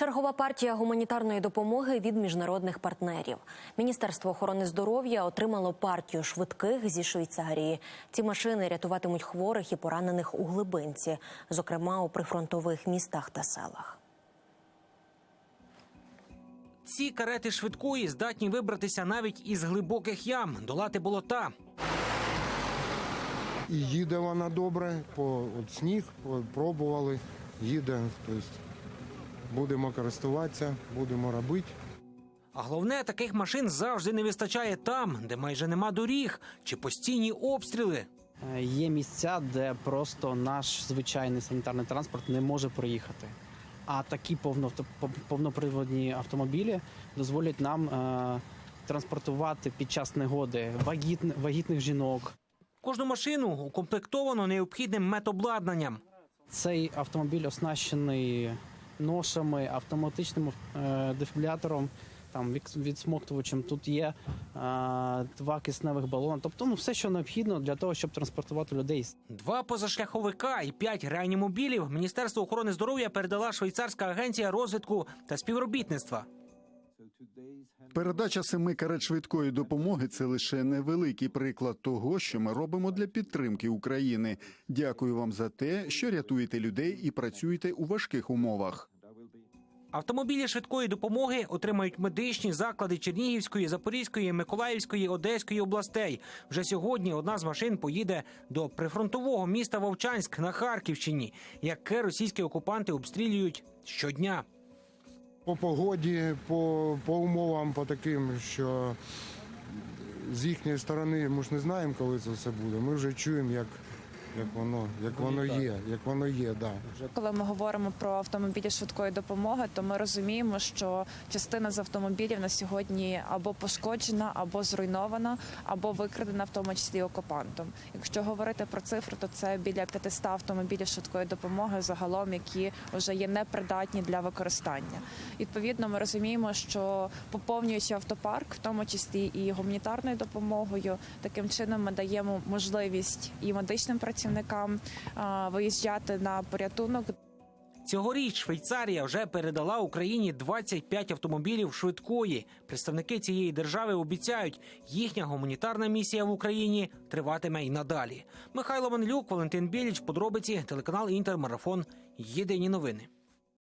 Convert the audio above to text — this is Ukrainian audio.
Чергова партія гуманітарної допомоги від міжнародних партнерів. Міністерство охорони здоров'я отримало партію швидких зі Швейцарії. Ці машини рятуватимуть хворих і поранених у глибинці, зокрема у прифронтових містах та селах. Ці карети швидкої здатні вибратися навіть із глибоких ям, долати болота. І їде вона добре, по от сніг пробували, їде. Тобто будемо користуватися, будемо робити. А головне, таких машин завжди не вистачає там, де майже нема доріг чи постійні обстріли. Е, Є місця, де просто наш звичайний санітарний транспорт не може проїхати. А такі повноприводні автомобілі дозволять нам е, транспортувати під час негоди вагітн- вагітних жінок. Кожну машину укомплектовано необхідним медобладнанням. Цей автомобіль оснащений ношами, автоматичним е, дефібрилятором, там відсмоктувачем. Тут є е, два кисневих балона. Тобто, ну все, що необхідно для того, щоб транспортувати людей Два позашляховика і п'ять реанімобілів Міністерство охорони здоров'я передала швейцарська агенція розвитку та співробітництва. Передача семи карет швидкої допомоги це лише невеликий приклад того, що ми робимо для підтримки України. Дякую вам за те, що рятуєте людей і працюєте у важких умовах. Автомобілі швидкої допомоги отримають медичні заклади Чернігівської, Запорізької, Миколаївської, Одеської областей. Вже сьогодні одна з машин поїде до прифронтового міста Вовчанськ на Харківщині, яке російські окупанти обстрілюють щодня. По погоді, по, по умовам, по таким, що з їхньої сторони ми ж не знаємо, коли це все буде. Ми вже чуємо, як, як воно, як воно є, як воно є, да. Коли ми говоримо про автомобілі швидкої допомоги, то ми розуміємо, що частина з автомобілів на сьогодні або пошкоджена, або зруйнована, або викрадена, в тому числі окупантом. Якщо говорити про цифру, то це біля 500 автомобілів швидкої допомоги загалом, які вже є непридатні для використання. Відповідно, ми розуміємо, що поповнюючи автопарк, в тому числі і гуманітарною допомогою, таким чином ми даємо можливість і медичним працівникам а, виїжджати на порятунок Цьогоріч Швейцарія вже передала Україні 25 автомобілів швидкої. Представники цієї держави обіцяють, їхня гуманітарна місія в Україні триватиме й надалі. Михайло Манлюк, Валентин Біліч, подробиці, телеканал Інтермарафон. Єдині новини.